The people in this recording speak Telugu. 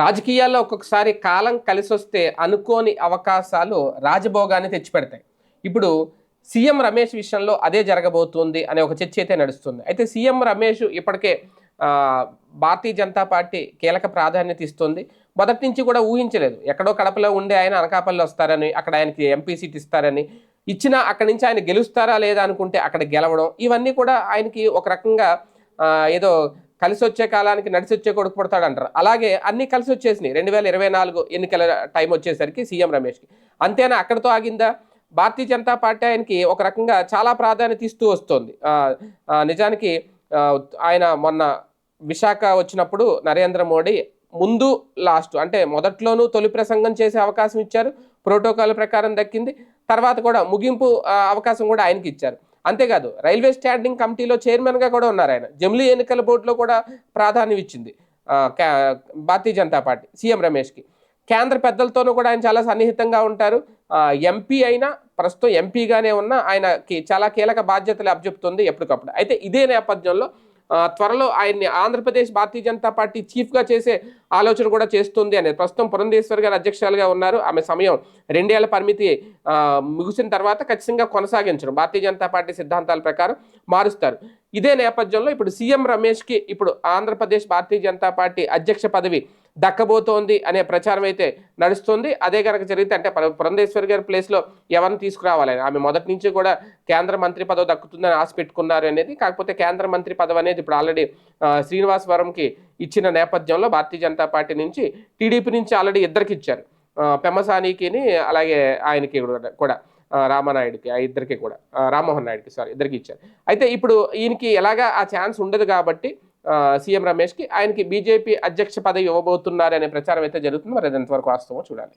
రాజకీయాల్లో ఒక్కొక్కసారి కాలం కలిసి వస్తే అనుకోని అవకాశాలు రాజభోగాన్ని తెచ్చిపెడతాయి. ఇప్పుడు సీఎం రమేష్ విషయంలో అదే జరగబోతుంది అనే ఒక చర్చ అయితే నడుస్తుంది. అయితే సీఎం రమేష్ ఇప్పటికే భారతీయ జనతా పార్టీ కీలక ప్రాధాన్యత ఇస్తుంది. మొదటి నుంచి కూడా ఊహించలేదు. ఎక్కడో కడపలో ఉండే ఆయన అనకాపల్లి వస్తారని అక్కడ ఆయనకి ఎంపీ సీట్ ఇస్తారని ఇచ్చినా అక్కడి నుంచి ఆయన గెలుస్తారా లేదా అనుకుంటే అక్కడ గెలవడం ఇవన్నీ కూడా ఆయనకి ఒక రకంగా ఏదో కలిసి వచ్చే కాలానికి నడిచి వచ్చే కొడుకు పుడతాడు అంటారు అలాగే అన్ని కలిసి వచ్చేసినాయి రెండు వేల ఇరవై నాలుగు ఎన్నికల టైం వచ్చేసరికి సీఎం రమేష్కి. అంతేనా? అక్కడితో ఆగిందా? భారతీయ జనతా పార్టీ ఆయనకి ఒక రకంగా చాలా ప్రాధాన్యత ఇస్తూ వస్తుంది. నిజానికి ఆయన మొన్న విశాఖ వచ్చినప్పుడు నరేంద్ర మోడీ ముందు లాస్ట్ అంటే మొదట్లోనూ తొలి ప్రసంగం చేసే అవకాశం ఇచ్చారు. ప్రోటోకాల్ ప్రకారం దక్కింది. తర్వాత కూడా ముగింపు అవకాశం కూడా ఆయనకి ఇచ్చారు. అంతేకాదు రైల్వే స్టాండింగ్ కమిటీలో చైర్మన్గా కూడా ఉన్నారు ఆయన. జమిలీ ఎన్నికల బోర్డులో కూడా ప్రాధాన్యం ఇచ్చింది భారతీయ జనతా పార్టీ సీఎం రమేష్కి. కేంద్ర పెద్దలతోనూ కూడా ఆయన చాలా సన్నిహితంగా ఉంటారు. ఎంపీ అయినా ప్రస్తుతం ఎంపీగానే ఉన్న ఆయనకి చాలా కీలక బాధ్యతలు అప్పచెప్తుంది ఎప్పటికప్పుడు. అయితే ఇదే నేపథ్యంలో త్వరలో ఆయన్ని ఆంధ్రప్రదేశ్ భారతీయ జనతా పార్టీ చీఫ్గా చేసే ఆలోచన కూడా చేస్తుంది అనేది. ప్రస్తుతం పురంధేశ్వర్ గారు అధ్యక్షులుగా ఉన్నారు. ఆమె సమయం రెండేళ్ళ పరిమితి ముగిసిన తర్వాత ఖచ్చితంగా కొనసాగించడం. భారతీయ జనతా పార్టీ సిద్ధాంతాల ప్రకారం మారుస్తారు. ఇదే నేపథ్యంలో ఇప్పుడు సీఎం రమేష్కి ఇప్పుడు ఆంధ్రప్రదేశ్ భారతీయ జనతా పార్టీ అధ్యక్ష పదవి దక్కబోతోంది అనే ప్రచారం అయితే నడుస్తుంది. అదే కనుక జరిగితే అంటే పురంధేశ్వరి గారి ప్లేస్లో ఎవరిని తీసుకురావాలని ఆమె మొదటి నుంచి కూడా కేంద్ర మంత్రి పదవి దక్కుతుందని ఆశ పెట్టుకున్నారు అనేది కాకపోతే కేంద్ర మంత్రి పదవి అనేది ఇప్పుడు ఆల్రెడీ శ్రీనివాసవరంకి ఇచ్చిన నేపథ్యంలో భారతీయ జనతా పార్టీ నుంచి టీడీపీ నుంచి ఆల్రెడీ ఇద్దరికి ఇచ్చారు. ఆ, పెమ్మసానికిని అలాగే ఆయనకి కూడా- కూడా ఆ, రామానాయుడికి ఆ ఇద్దరికి కూడా రామ్మోహన్ నాయుడికి సారీ ఇద్దరికి ఇచ్చారు. అయితే ఇప్పుడు ఈయనకి ఎలాగా ఆ ఛాన్స్ ఉండదు కాబట్టి సీఎం రమేష్కి ఆయనకి బీజేపీ అధ్యక్ష పదవి ఇవ్వబోతున్నారనే ప్రచారం అయితే జరుగుతుంది. మరి అది ఎంతవరకు వాస్తవమో చూడాలి.